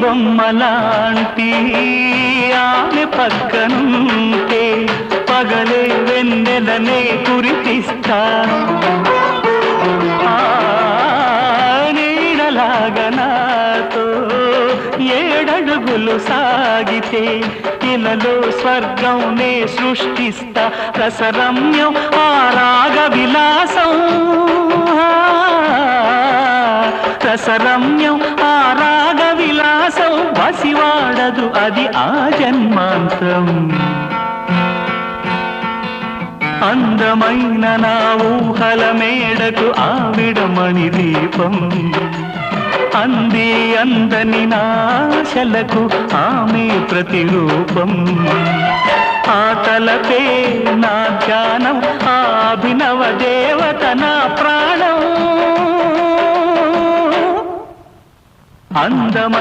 బొమ్మలాంటి ఆమె పక్కనుంటే పగలే వెన్నెలనే కురిపిస్తా. నీడలాగనాతో ఏడడుగులు సాగితే ఇలలో స్వర్గం నే సృష్టిస్తా. రసరమ్యం ఆ రాగ విలాసం. రసరమ్యం రాగ విలాసం బసివాడదు అది ఆ జన్మాంతం. అందమైన నా ఊహల మేడకు ఆవిడమణి దీపం. అంది అందని నాశలకు ఆమె ప్రతిరూపం. ఆ తలపే నా ధ్యానం ఆ అందమ